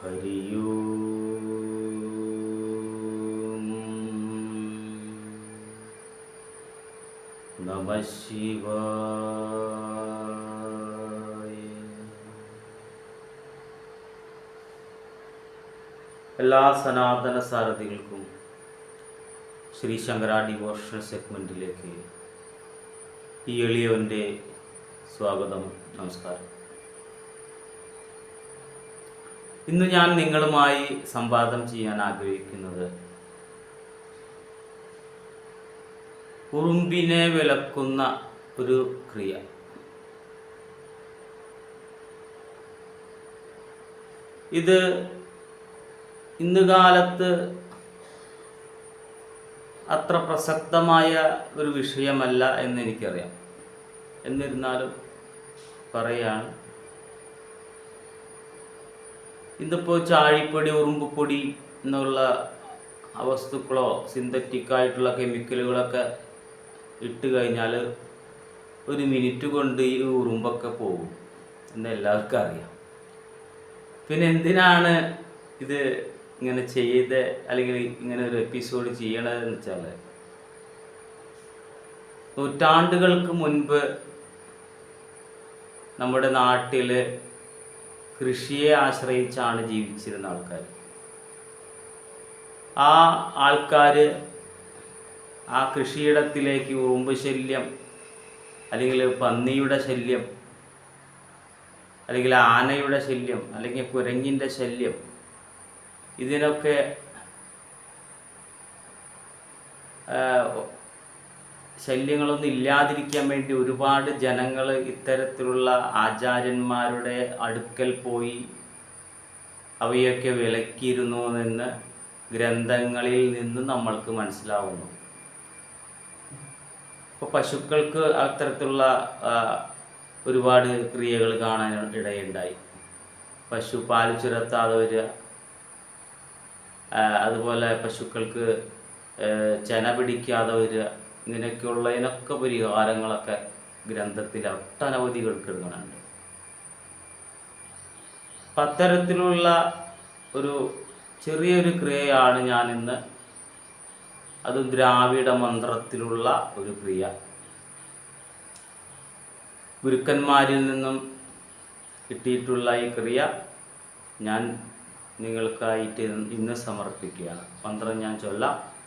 നമ ശിവായ. എല്ലാ സനാതന സാരഥികൾക്കും ശ്രീ ശങ്കര ഡിവോഷണൽ സെഗ്മെന്റിലേക്ക് ഈ എളിയവന്റെ സ്വാഗതം നമസ്കാരം. ഇന്ന് ഞാൻ നിങ്ങളുമായി സംവാദം ചെയ്യാൻ ആഗ്രഹിക്കുന്നത് ഉറുമ്പിനെ വിലക്കുന്ന ഒരു ക്രിയ. ഇത് ഇന്ന് കാലത്ത് അത്ര പ്രസക്തമായ ഒരു വിഷയമല്ല എന്ന് എനിക്കറിയാം. എന്നിരുന്നാലും പറയാണ് ഇന്നിപ്പോൾ ചാഴിപ്പൊടി ഉറുമ്പുപൊടി എന്നുള്ള വസ്തുക്കളോ സിന്തറ്റിക് ആയിട്ടുള്ള കെമിക്കലുകളൊക്കെ ഇട്ട് കഴിഞ്ഞാൽ ഒരു മിനിറ്റ് കൊണ്ട് ഈ ഉറുമ്പൊക്കെ പോകും എന്ന് എല്ലാവർക്കും അറിയാം. പിന്നെ എന്തിനാണ് ഇത് ഇങ്ങനെ ചെയ്ത് അല്ലെങ്കിൽ ഇങ്ങനെ ഒരു എപ്പിസോഡ് ചെയ്യണതെന്ന് വെച്ചാൽ നൂറ്റാണ്ടുകൾക്ക് മുൻപ് നമ്മുടെ നാട്ടിൽ കൃഷിയെ ആശ്രയിച്ചാണ് ജീവിച്ചിരുന്ന ആൾക്കാർ. ആ ആൾക്കാർ ആ കൃഷിയിടത്തിലേക്ക് ഉറുമ്പ് ശല്യം അല്ലെങ്കിൽ പന്നിയുടെ ശല്യം അല്ലെങ്കിൽ ആനയുടെ ശല്യം അല്ലെങ്കിൽ കുരങ്ങിന്റെ ശല്യം ഇതിനൊക്കെ ശല്യങ്ങളൊന്നും ഇല്ലാതിരിക്കാൻ വേണ്ടി ഒരുപാട് ജനങ്ങൾ ഇത്തരത്തിലുള്ള ആചാര്യന്മാരുടെ അടുക്കൽ പോയി അവയൊക്കെ വിലക്കിയിരുന്നു എന്ന് ഗ്രന്ഥങ്ങളിൽ നിന്ന് നമ്മൾക്ക് മനസ്സിലാവുന്നു. ഇപ്പോൾ പശുക്കൾക്ക് അത്തരത്തിലുള്ള ഒരുപാട് ക്രിയകൾ കാണാൻ ഇടയുണ്ടായി. പശു പാൽ ചുരത്താതെ വരിക അതുപോലെ പശുക്കൾക്ക് ചെന പിടിക്കാതെ വരിക ഇങ്ങനെയൊക്കെയുള്ളതിനൊക്കെ പരിഹാരങ്ങളൊക്കെ ഗ്രന്ഥത്തിൽ ഒട്ടനവധി കേൾക്കുന്നുണ്ട് അത്തരത്തിലുള്ള ഒരു ചെറിയൊരു ക്രിയയാണ് ഞാൻ ഇന്ന് അത് ദ്രാവിഡ മന്ത്രത്തിലുള്ള ഒരു ക്രിയ. ഗുരുക്കന്മാരിൽ നിന്നും കിട്ടിയിട്ടുള്ള ഈ ക്രിയ ഞാൻ നിങ്ങൾക്കായിട്ട് ഇന്ന് സമർപ്പിക്കുകയാണ്. മന്ത്രം ഞാൻ ചൊല്ലാം.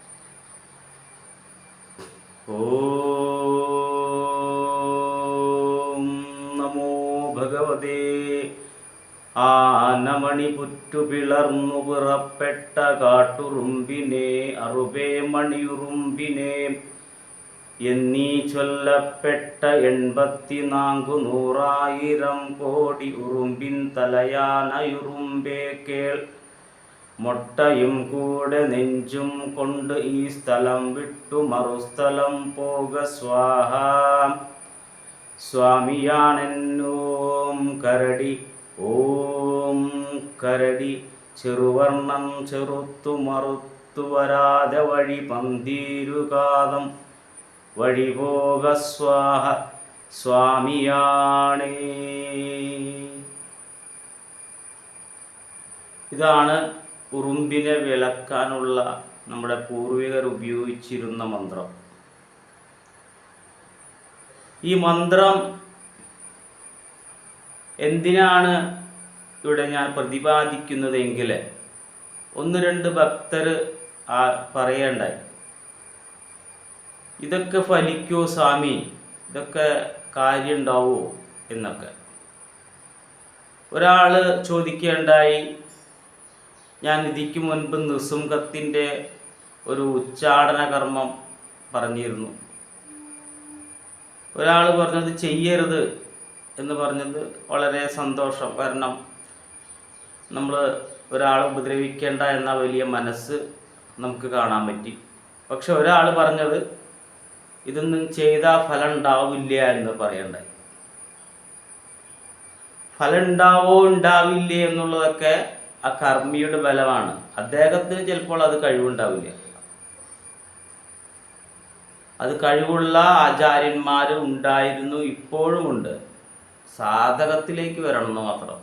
ഓം നമോ ഭഗവതേ. ആനമണി പിറപ്പെട്ട കാട്ടുറുമ്പിനെ അറുപേ മണിയുറുമ്പിനെ. എന്നീ ചൊല്ലപ്പെട്ട എൺപത്തിനാങ്കു നൂറായിരം കോടി ഉറുമ്പിൻ തലയാനയുറുമ്പേ കേൾ. മൊട്ടയും കൂടെ നെഞ്ചും കൊണ്ട് ഈ സ്ഥലം വിട്ടു മറുസ്ഥലം പോക സ്വാഹ. സ്വാമിയാണെന്നോം കരടി ഓം കരടി ചെറുവർണം ചെറുത്തു മറുത്തു വരാതെ വഴി പന്തീരുകാതം വഴി പോക സ്വാഹ. സ്വാമിയാണേ. ഇതാണ് ഉറുമ്പിനെ വിളക്കാനുള്ള നമ്മുടെ പൂർവികർ ഉപയോഗിച്ചിരുന്ന മന്ത്രം. ഈ മന്ത്രം എന്തിനാണ് ഇവിടെ ഞാൻ പ്രതിപാദിക്കുന്നതെങ്കിൽ ഒന്ന് രണ്ട് ഭക്തർ ആ പറയണ്ടായി. ഇതൊക്കെ ഫലിക്കോ സ്വാമി? ഇതൊക്കെ കാര്യമുണ്ടാവോ എന്നൊക്കെ. ഒരാൾ ചോദിക്കുകയുണ്ടായി ഞാൻ ഇതിക്ക് മുൻപ് നിസുംഖത്തിന്റെ ഒരു ഉച്ചാടന കർമ്മം പറഞ്ഞിരുന്നു. ഒരാൾ പറഞ്ഞത് ചെയ്യരുത് എന്ന് പറഞ്ഞത് വളരെ സന്തോഷം. കാരണം നമ്മൾ ഒരാളെ ഉപദ്രവിക്കേണ്ട എന്ന വലിയ മനസ്സ് നമുക്ക് കാണാൻ പറ്റി. പക്ഷെ ഒരാൾ പറഞ്ഞത് ഇതൊന്നും ചെയ്താൽ ഫലം ഉണ്ടാവില്ല എന്ന് പറയണ്ടായി. ഫലം ഉണ്ടാവോ ഉണ്ടാവില്ലേ എന്നുള്ളതൊക്കെ ആ കർമ്മിയുടെ ബലമാണ്. അദ്ദേഹത്തിന് ചിലപ്പോൾ അത് കഴിവുണ്ടാവില്ല. അത് കഴിവുള്ള ആചാര്യന്മാർ ഉണ്ടായിരുന്നു ഇപ്പോഴുമുണ്ട് സാധകത്തിലേക്ക് വരണം എന്ന് മാത്രം.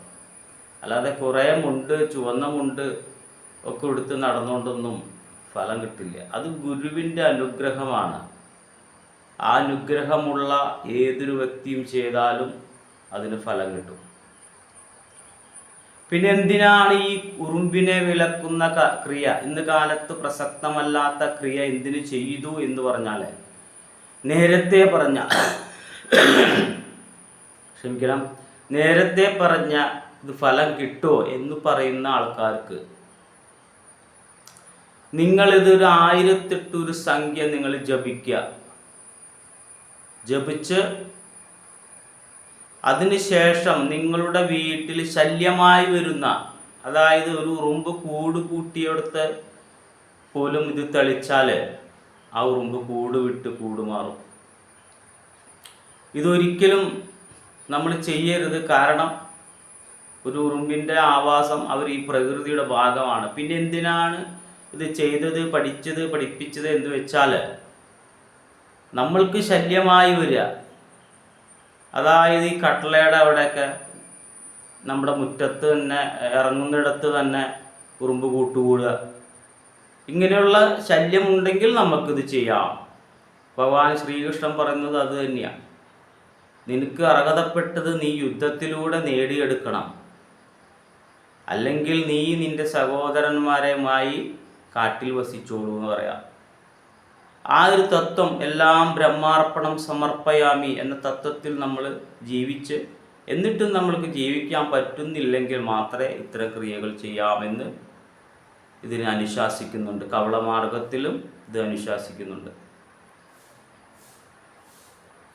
അല്ലാതെ കുറേ മുണ്ട് ചുവന്ന മുണ്ട് ഒക്കെ എടുത്ത് നടന്നുകൊണ്ടൊന്നും ഫലം കിട്ടില്ല. അത് ഗുരുവിന്റെ അനുഗ്രഹമാണ്. ആ അനുഗ്രഹമുള്ള ഏതൊരു വ്യക്തിയും ചെയ്താലും അതിന് ഫലം കിട്ടും. പിന്നെ എന്തിനാണ് ഈ ഉറുമ്പിനെ വിളക്കുന്ന ക്രിയ? ഇന്ന് കാലത്ത് പ്രസക്തമല്ലാത്ത ക്രിയ എന്തിനു ചെയ്തു എന്ന് പറഞ്ഞാൽ നേരത്തെ പറഞ്ഞ ക്ഷമിക്കണം. നേരത്തെ പറഞ്ഞ ഇത് ഫലം കിട്ടുമോ എന്ന് പറയുന്ന ആൾക്കാർക്ക് നിങ്ങളിതൊരു ആയിരത്തെട്ട് ഒരു സംഖ്യ നിങ്ങൾ ജപിക്കുക. ജപിച്ച് അതിനുശേഷം നിങ്ങളുടെ വീട്ടിൽ ശല്യമായി വരുന്ന അതായത് ഒരു ഉറുമ്പ് കൂട് കൂട്ടിയെടുത്ത് പോലും ഇത് തെളിച്ചാൽ ആ ഉറുമ്പ് കൂട് വിട്ട് കൂട് മാറും. ഇതൊരിക്കലും നമ്മൾ ചെയ്യരുത്. കാരണം ഒരു ഉറുമ്പിന്റെ ആവാസം അവർ ഈ പ്രകൃതിയുടെ ഭാഗമാണ്. പിന്നെ എന്തിനാണ് ഇത് ചെയ്തത് പഠിച്ചത് പഠിപ്പിച്ചത് എന്ന് വെച്ചാൽ നമ്മൾക്ക് ശല്യമായി വരിക. അതായത് ഈ കട്ടളയുടെ അവിടെയൊക്കെ നമ്മുടെ മുറ്റത്ത് തന്നെ ഇറങ്ങുന്നിടത്ത് തന്നെ ഉറുമ്പ് കൂട്ടുകൂടുക. ഇങ്ങനെയുള്ള ശല്യമുണ്ടെങ്കിൽ നമുക്കിത് ചെയ്യാം. ഭഗവാൻ ശ്രീകൃഷ്ണൻ പറയുന്നത് അത് തന്നെയാണ് നിനക്ക് അർഹതപ്പെട്ടത് നീ യുദ്ധത്തിലൂടെ നേടിയെടുക്കണം. അല്ലെങ്കിൽ നീ നിന്റെ സഹോദരന്മാരെയുമായി കാട്ടിൽ വസിച്ചോളൂ എന്ന് പറയാം. ആ ഒരു തത്വം എല്ലാം ബ്രഹ്മാർപ്പണം സമർപ്പയാമി എന്ന തത്വത്തിൽ നമ്മൾ ജീവിച്ച് എന്നിട്ടും നമ്മൾക്ക് ജീവിക്കാൻ പറ്റുന്നില്ലെങ്കിൽ മാത്രമേ ഇത്തരം ക്രിയകൾ ചെയ്യാമെന്ന് ഇതിനെ അനുശാസിക്കുന്നുണ്ട്. കവളമാർഗത്തിലും ഇത് അനുശാസിക്കുന്നുണ്ട്.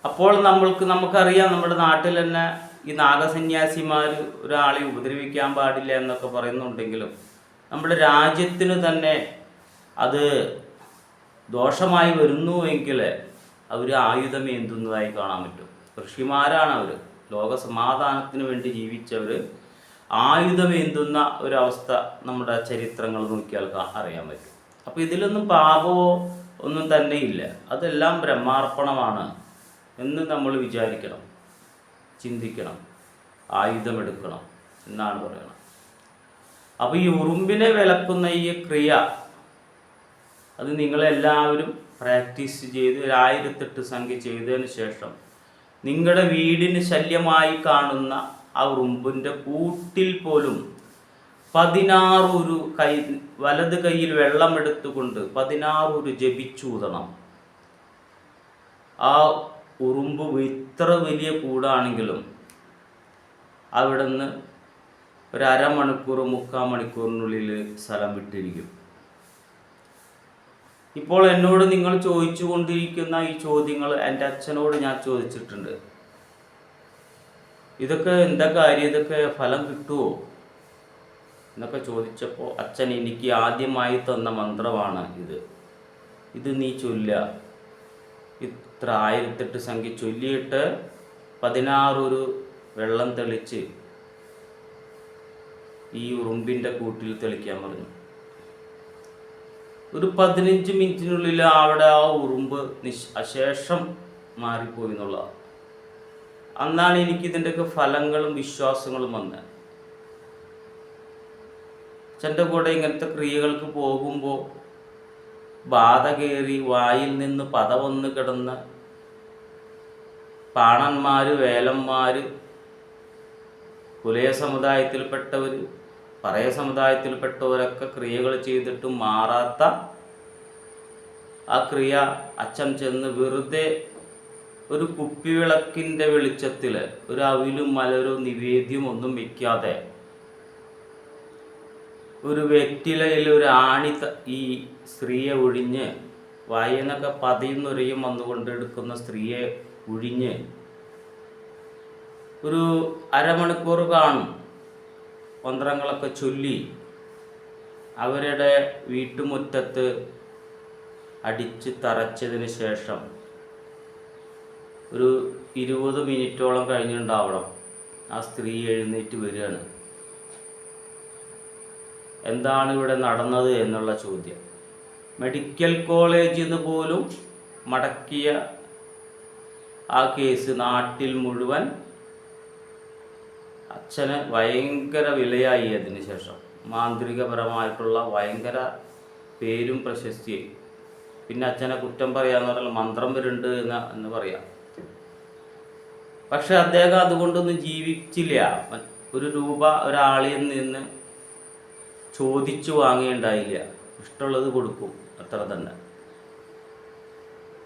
അപ്പോൾ നമ്മൾക്ക് നമുക്കറിയാം നമ്മുടെ നാട്ടിൽ തന്നെ ഈ നാഗസന്യാസിമാർ ഒരാളെ ഉപദ്രവിക്കാൻ പാടില്ല എന്നൊക്കെ പറയുന്നുണ്ടെങ്കിലും നമ്മുടെ രാജ്യത്തിന് തന്നെ അത് ദോഷമായി വരുന്നു എങ്കിൽ അവർ ആയുധം ഏന്തുന്നതായി കാണാൻ പറ്റും. ഋഷിമാരാണ് അവർ ലോക സമാധാനത്തിന് വേണ്ടി ജീവിച്ചവർ ആയുധമേന്തുന്ന ഒരവസ്ഥ നമ്മുടെ ചരിത്രങ്ങൾ നോക്കിയാൽ അറിയാൻ പറ്റും. അപ്പോൾ ഇതിലൊന്നും പാപമോ ഒന്നും തന്നെ ഇല്ല. അതെല്ലാം ബ്രഹ്മാർപ്പണമാണ് എന്ന് നമ്മൾ വിചാരിക്കണം. ചിന്തിക്കണം. ആയുധമെടുക്കണം എന്നാണ് പറയണം. അപ്പോൾ ഈ ഉറുമ്പിനെ വിലക്കുന്ന ഈ ക്രിയ അത് നിങ്ങളെല്ലാവരും പ്രാക്ടീസ് ചെയ്ത് ഒരു ആയിരത്തെട്ട് സംഖ്യ ചെയ്തതിന് ശേഷം നിങ്ങളുടെ വീടിന് ശല്യമായി കാണുന്ന ആ ഉറുമ്പിന്റെ കൂട്ടിൽ പോലും പതിനാറ് ഒരു കൈ വലത് കൈയിൽ വെള്ളമെടുത്തുകൊണ്ട് പതിനാറ് ഒരു ജപിച്ചൂതണം ആ ഉറുമ്പ് ഇത്ര വലിയ കൂടാണെങ്കിലും അവിടുന്ന് ഒരു അരമണിക്കൂർ മുക്കാൽ മണിക്കൂറിനുള്ളിൽ സ്ഥലം വിട്ടിരിക്കും. ഇപ്പോൾ എന്നോട് നിങ്ങൾ ചോദിച്ചു കൊണ്ടിരിക്കുന്ന ഈ ചോദ്യങ്ങൾ എന്റെ അച്ഛനോട് ഞാൻ ചോദിച്ചിട്ടുണ്ട്. ഇതൊക്കെ എന്താ കാര്യം? ഇതൊക്കെ ഫലം കിട്ടുമോ എന്നൊക്കെ ചോദിച്ചപ്പോൾ അച്ഛൻ എനിക്ക് ആദ്യമായി തന്ന മന്ത്രമാണ് ഇത്. ഇത് നീ ചൊല്ല. ഇത്ര ആയിരത്തെട്ട് സംഖ്യ ചൊല്ലിയിട്ട് പതിനാറൊരു വെള്ളം തെളിച്ച് ഈ ഉറുമ്പിന്റെ കൂട്ടിൽ തെളിക്കാൻ പറഞ്ഞു. ഒരു പതിനഞ്ച് മിനിറ്റിനുള്ളിൽ അവിടെ ആ ഉറുമ്പ് നിശ് അശേഷം മാറിപ്പോയി എന്നുള്ളതാണ് അന്നാണ് എനിക്ക് ഇതിന്റെയൊക്കെ ഫലങ്ങളും വിശ്വാസങ്ങളും വന്നത് അച്ഛന്റെ കൂടെ ഇങ്ങനത്തെ ക്രിയകൾക്ക് പോകുമ്പോൾ ബാധ കയറി വായിൽ നിന്ന് പത വന്ന് കിടന്ന് പാണന്മാർ വേലന്മാർ കുലയ സമുദായത്തിൽപ്പെട്ടവർ പറയ സമുദായത്തിൽപ്പെട്ടവരൊക്കെ ക്രിയകൾ ചെയ്തിട്ടും മാറാത്ത ആ ക്രിയ അച്ഛൻ ചെന്ന് വെറുതെ ഒരു കുപ്പിവിളക്കിന്റെ വെളിച്ചത്തിൽ ഒരു അവിലും മലരോ നിവേദ്യം ഒന്നും വയ്ക്കാതെ ഒരു വെറ്റിലയിൽ ഒരു ആണി ഈ സ്ത്രീയെ ഒഴിഞ്ഞ് വായനൊക്കെ പതിയുന്നൊരയും വന്നുകൊണ്ട് എടുക്കുന്ന സ്ത്രീയെ ഒഴിഞ്ഞ് ഒരു അരമണിക്കൂർ കാണും. മന്ത്രങ്ങളൊക്കെ ചൊല്ലി അവരുടെ വീട്ടുമുറ്റത്ത് അടിച്ച് തറച്ചതിന് ശേഷം ഒരു ഇരുപത് മിനിറ്റോളം കഴിഞ്ഞിട്ടുണ്ടാവണം. ആ സ്ത്രീ എഴുന്നേറ്റ് വരികയാണ്. എന്താണ് ഇവിടെ നടന്നത് എന്നുള്ള ചോദ്യം. മെഡിക്കൽ കോളേജിൽ നിന്ന് പോലും മടക്കിയ ആ കേസ് നാട്ടിൽ മുഴുവൻ അച്ഛന് ഭയങ്കര വിലയായി അതിന് ശേഷം. മാന്ത്രികപരമായിട്ടുള്ള ഭയങ്കര പേരും പ്രശസ്തിയും. പിന്നെ അച്ഛനെ കുറ്റം പറയാന്ന് പറഞ്ഞാൽ മന്ത്രം വരുന്നുണ്ട് എന്ന് എന്ന് പറയാം. പക്ഷെ അദ്ദേഹം അതുകൊണ്ടൊന്നും ജീവിച്ചില്ല. ഒരു രൂപ ഒരാളിൽ നിന്ന് ചോദിച്ചു വാങ്ങിയുണ്ടായില്ല ഇഷ്ടമുള്ളത് കൊടുക്കും. അത്ര തന്നെ.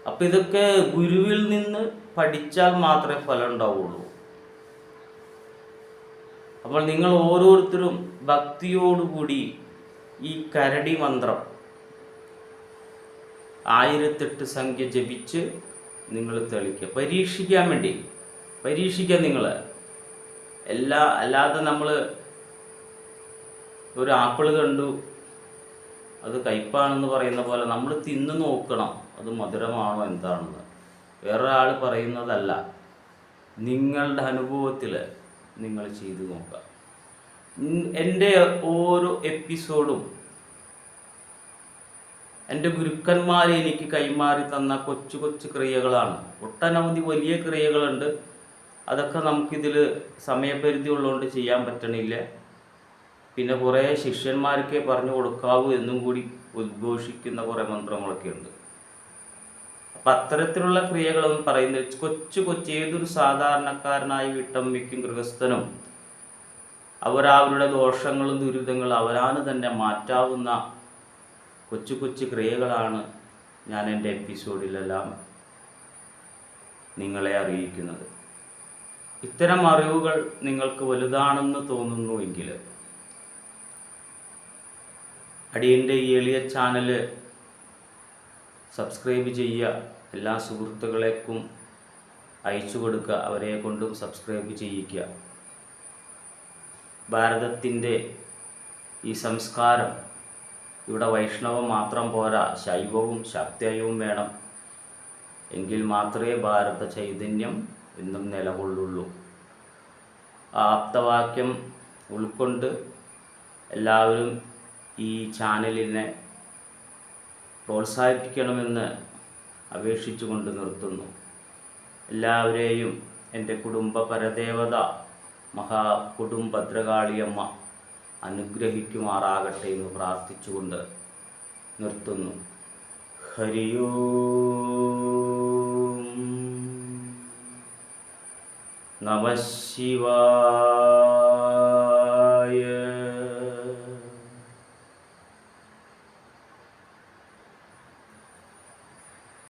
അപ്പം ഇതൊക്കെ ഗുരുവിൽ നിന്ന് പഠിച്ചാൽ മാത്രമേ ഫലം ഉണ്ടാവുള്ളൂ. അപ്പോൾ നിങ്ങൾ ഓരോരുത്തരും ഭക്തിയോടുകൂടി ഈ കരടി മന്ത്രം ആയിരത്തെട്ട് സംഖ്യ ജപിച്ച് നിങ്ങൾ തെളിക്കുക. പരീക്ഷിക്കാൻ വേണ്ടി. പരീക്ഷിക്കുക നിങ്ങൾ. എല്ലാ അല്ലാതെ നമ്മൾ ഒരു ആപ്പിൾ കണ്ടു അത് കയ്പാണെന്ന് പറയുന്ന പോലെ നമ്മൾ തിന്നു നോക്കണം അത് മധുരമാണോ എന്താണെന്ന്. വേറൊരാൾ പറയുന്നതല്ല. നിങ്ങളുടെ അനുഭവത്തിൽ നിങ്ങൾ ചെയ്തു നോക്കുക. എന്റെ ഓരോ എപ്പിസോഡും എന്റെ ഗുരുക്കന്മാർ എനിക്ക് കൈമാറി തന്ന കൊച്ചു കൊച്ചു ക്രിയകളാണ്. ഒട്ടനവധി വലിയ ക്രിയകളുണ്ട്. അതൊക്കെ നമുക്കിതിൽ സമയപരിധി ഉള്ളതുകൊണ്ട് ചെയ്യാൻ പറ്റണില്ല. പിന്നെ കുറേ ശിഷ്യന്മാർക്കേ പറഞ്ഞു കൊടുക്കാവൂ എന്നും കൂടി ഉദ്ഘോഷിക്കുന്ന കുറേ മന്ത്രങ്ങളൊക്കെ ഉണ്ട് അപ്പം അത്തരത്തിലുള്ള ക്രിയകളൊന്നും പറയുന്നത് കൊച്ചു കൊച്ചു ഏതൊരു സാധാരണക്കാരനായ വയ്ക്കും ഗൃഹസ്ഥനും. അവരവരുടെ ദോഷങ്ങളും ദുരിതങ്ങളും അവരാണ് തന്നെ മാറ്റാവുന്ന കൊച്ചു കൊച്ചു ക്രിയകളാണ് ഞാൻ എന്റെ എപ്പിസോഡിലെല്ലാം നിങ്ങളെ അറിയിക്കുന്നത്. ഇത്തരം അറിവുകൾ നിങ്ങൾക്ക് വലുതാണെന്ന് തോന്നുന്നുവെങ്കിൽ അടിയന്റെ ഈ എളിയ ചാനൽ സബ്സ്ക്രൈബ് ചെയ്യുക. എല്ലാ സുഹൃത്തുക്കളേക്കും അയച്ചു കൊടുക്കുക അവരെ കൊണ്ടും സബ്സ്ക്രൈബ് ചെയ്യിക്കുക ഭാരതത്തിന്റെ ഈ സംസ്കാരം ഇവിടെ വൈഷ്ണവം മാത്രം പോരാ ശൈവവും ശാക്തേയവും വേണം. എങ്കിൽ മാത്രമേ ഭാരത ചൈതന്യം എന്നും നിലകൊള്ളുള്ളൂ. ആപ്തവാക്യം ഉൾക്കൊണ്ട് എല്ലാവരും ഈ ചാനലിനെ പ്രോത്സാഹിപ്പിക്കണമെന്ന് അപേക്ഷിച്ചുകൊണ്ട് നിർത്തുന്നു. എല്ലാവരെയും എന്റെ കുടുംബ പരദേവത മഹാ കുടുംബദ്രകാളിയമ്മ അനുഗ്രഹിക്കുമാറാകട്ടെ എന്ന് പ്രാർത്ഥിച്ചുകൊണ്ട് നിർത്തുന്നു. ഹരിയോ നമ ശിവായ